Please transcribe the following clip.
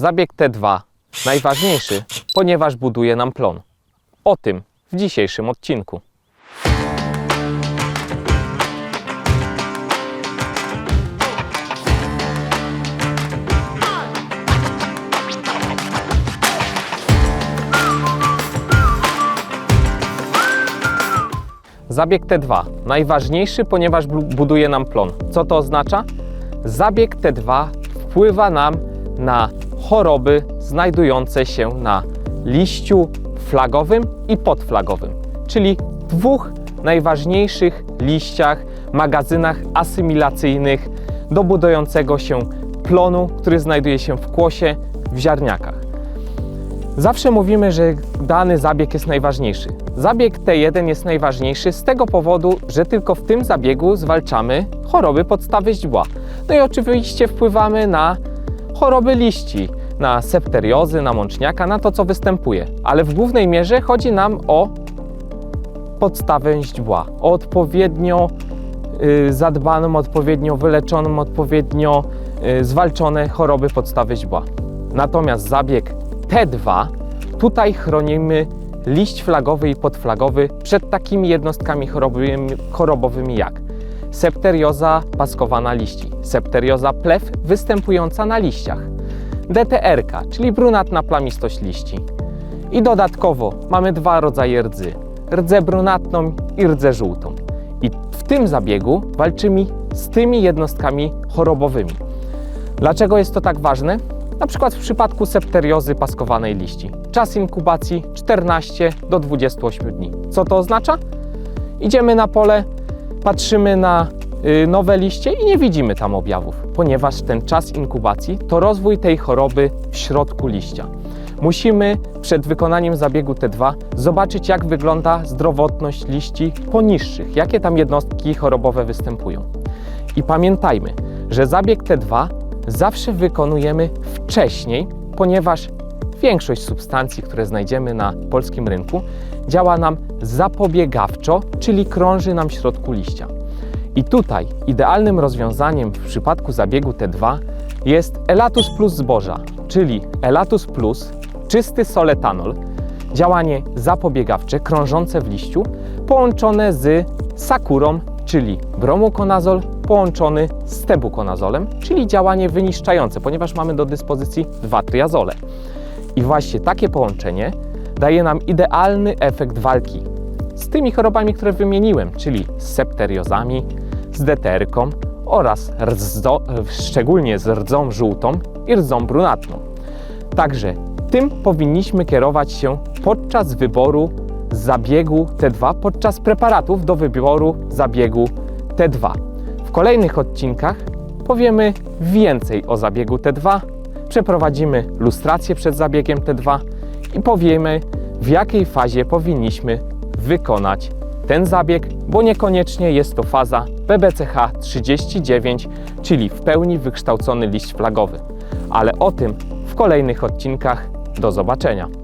Zabieg T2 najważniejszy, ponieważ buduje nam plon. O tym w dzisiejszym odcinku. Zabieg T2 najważniejszy, ponieważ bu- buduje nam plon. Co to oznacza? Zabieg T2 wpływa nam na choroby znajdujące się na liściu flagowym i podflagowym, czyli dwóch najważniejszych liściach, magazynach asymilacyjnych do budującego się plonu, który znajduje się w kłosie w ziarniakach. Zawsze mówimy, że dany zabieg jest najważniejszy. Zabieg T1 jest najważniejszy z tego powodu, że tylko w tym zabiegu zwalczamy choroby podstawy źdźbła. No i oczywiście wpływamy na choroby liści, na septeriozy, na mączniaka, na to, co występuje. Ale w głównej mierze chodzi nam o podstawę źdźbła, o odpowiednio y, zadbaną, odpowiednio wyleczoną, odpowiednio y, zwalczone choroby podstawy źdźbła. Natomiast zabieg T2, tutaj chronimy liść flagowy i podflagowy przed takimi jednostkami chorobowymi, chorobowymi jak septerioza paskowana liści, septerioza plew występująca na liściach, DTR-ka, czyli brunatna plamistość liści. I dodatkowo mamy dwa rodzaje rdzy, rdzę brunatną i rdzę żółtą. I w tym zabiegu walczymy z tymi jednostkami chorobowymi. Dlaczego jest to tak ważne? Na przykład w przypadku septeriozy paskowanej liści. Czas inkubacji 14 do 28 dni. Co to oznacza? Idziemy na pole, patrzymy na y, nowe liście i nie widzimy tam objawów, ponieważ ten czas inkubacji to rozwój tej choroby w środku liścia. Musimy przed wykonaniem zabiegu T2 zobaczyć, jak wygląda zdrowotność liści poniższych, jakie tam jednostki chorobowe występują. I pamiętajmy, że zabieg T2 zawsze wykonujemy wcześniej, ponieważ większość substancji, które znajdziemy na polskim rynku, działa nam zapobiegawczo, czyli krąży nam w środku liścia. I tutaj idealnym rozwiązaniem w przypadku zabiegu T2 jest Elatus plus zboża, czyli Elatus plus czysty soletanol, działanie zapobiegawcze krążące w liściu, połączone z sakurą, czyli bromokonazol połączony z tebukonazolem, czyli działanie wyniszczające, ponieważ mamy do dyspozycji dwa triazole. I właśnie takie połączenie daje nam idealny efekt walki z tymi chorobami, które wymieniłem, czyli z septeriozami, z deterką oraz rdzo, szczególnie z rdzą żółtą i rdzą brunatną. Także tym powinniśmy kierować się podczas wyboru zabiegu T2, podczas preparatów do wyboru zabiegu T2. W kolejnych odcinkach powiemy więcej o zabiegu T2, przeprowadzimy lustrację przed zabiegiem T2 i powiemy, w jakiej fazie powinniśmy wykonać ten zabieg, bo niekoniecznie jest to faza BBCH 39, czyli w pełni wykształcony liść flagowy. Ale o tym w kolejnych odcinkach. Do zobaczenia.